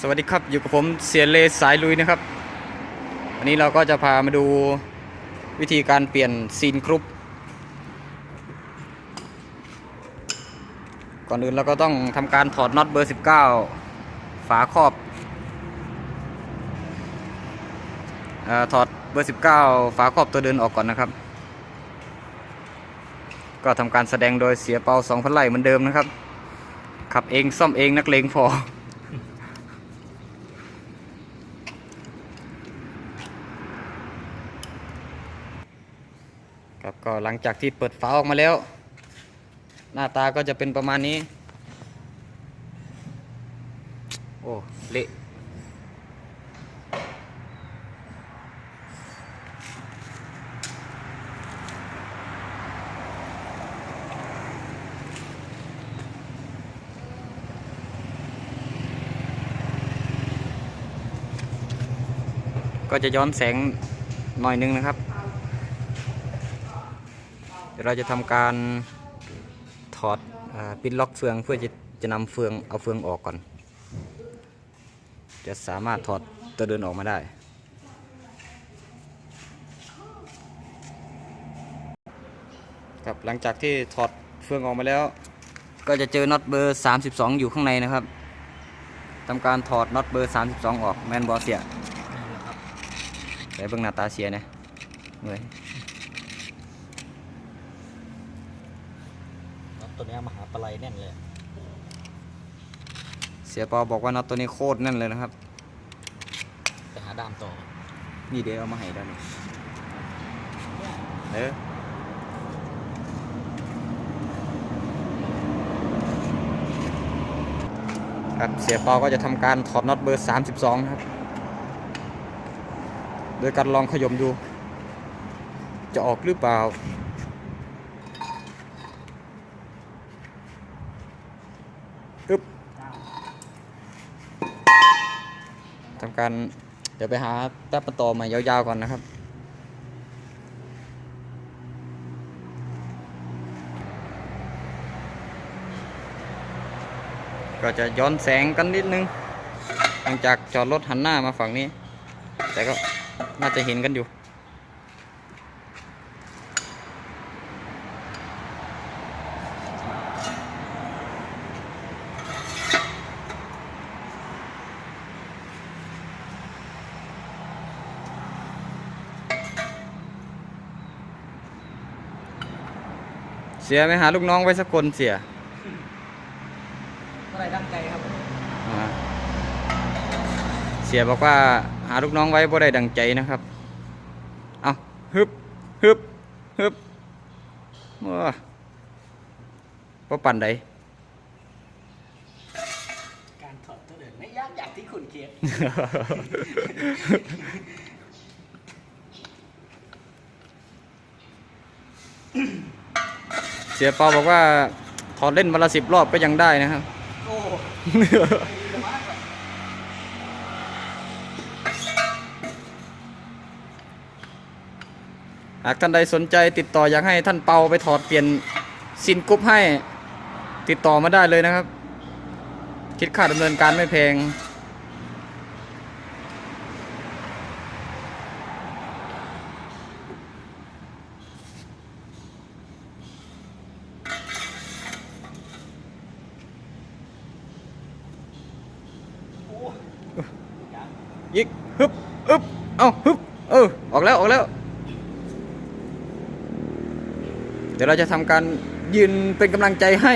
สวัสดีครับอยู่กับผมเสียเลสายลุยนะครับ วันนี้เราก็จะพามาดูวิธีการเปลี่ยนซีนกรุ๊ปก่อนอื่นเราก็ต้องทำการถอดน็อตเบอร์ 19 ฝาครอบออถอดเบอร์ 19 ฝาครอบตัวเดินออกก่อนนะครับ ก็ทำการแสดงโดยเสียเปา2,000ไร่เหมือนเดิมนะครับ ขับเองซ่อมเองนักเลงพอ ครับก็หลังจากที่เปิดฝาออกมาแล้ว หน้าตาก็จะเป็นประมาณนี้ โอ้ เละก็จะย้อนแสงหน่อยนึงนะครับ ดี๋ยวเราจะทำการถอดอาปิดล็อกเฟืองเพื่อจะจะนำเฟืองเอาเฟืองออกก่อน จะสามารถถอดตัวเดินออกมาได้ครับหลังจากที่ถอดเฟืองออกมาแล้ว ก็จะเจอน็อตเบอร์ 32 อยู่ข้างในนะครับทำการถอดน็อตเบอร์ 32 ออกแมนบอเสียแต่เบื้องหน้าตาเสียนะเว้ยน็อต ตัวเนี้ยมหาปลาไหลแน่นเลย เสียปอบอกว่าน็อตตัวนี้โคตรแน่นเลยนะครับ ไปหาดามต่อ นี่เดี๋ยวเอามาให้ด้านนี้เออครับเสียปอก็จะทำการถอดน็อตเบอร์ 32นะครับ โดยการลองขยมดู จะออกหรือเปล่า ทำการเดี๋ยวไปหาแป๊บมาต่อมายาวๆก่อนนะครับ ก็จะย้อนแสงกันนิดนึง หลังจากจอดรถหันหน้ามาฝั่งนี้ แต่ก็น่าจะเห็นกันอยู่ เสียไปหาลูกน้องไว้สักคนเสียอะไรดังใจครับอ่าเสียบอกว่าหาลูกน้องไว้บ่ได้ดังใจนะครับ เอาฮึบฮึบฮึบว้าปปั่นใดการถอดตัวเดินไม่ยากอย่างที่คุณคิด เสียเปาบอกว่าถอดเล่นวันละสิบรอบก็ยังได้นะครับ โอ้หากท่านใดสนใจติดต่ออยากให้ท่านเปาไปถอดเปลี่ยนซินกรุ๊ปให้ติดต่อมาได้เลยนะครับ คิดค่าดำเนินการไม่แพง ยิกฮึบฮึบเอาฮึบเออออกแล้วออกแล้ว เดี๋ยวเราจะทำการยืนเป็นกำลังใจให้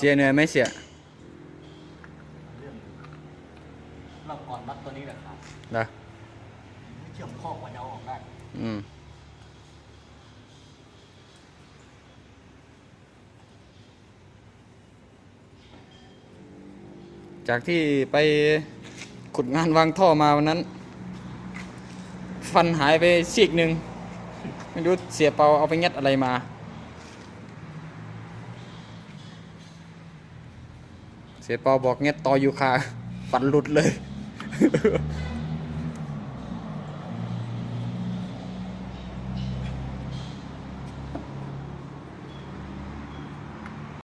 สียเหนื่อยไหมเสียเรื่องเราก่อนน็อตตัวนี้แหละครับนะไม่เชื่อมข้อกว่าจะเอาออกได้อืมจากที่ไปขุดงานวางท่อมาวันนั้นไฟฟันหายไปซีกหนึ่งไม่รู้เสียเปาเอาไปงัดอะไรมา เสียเปาบอกเงี้ยต่ออยู่คาฟันหลุดเลย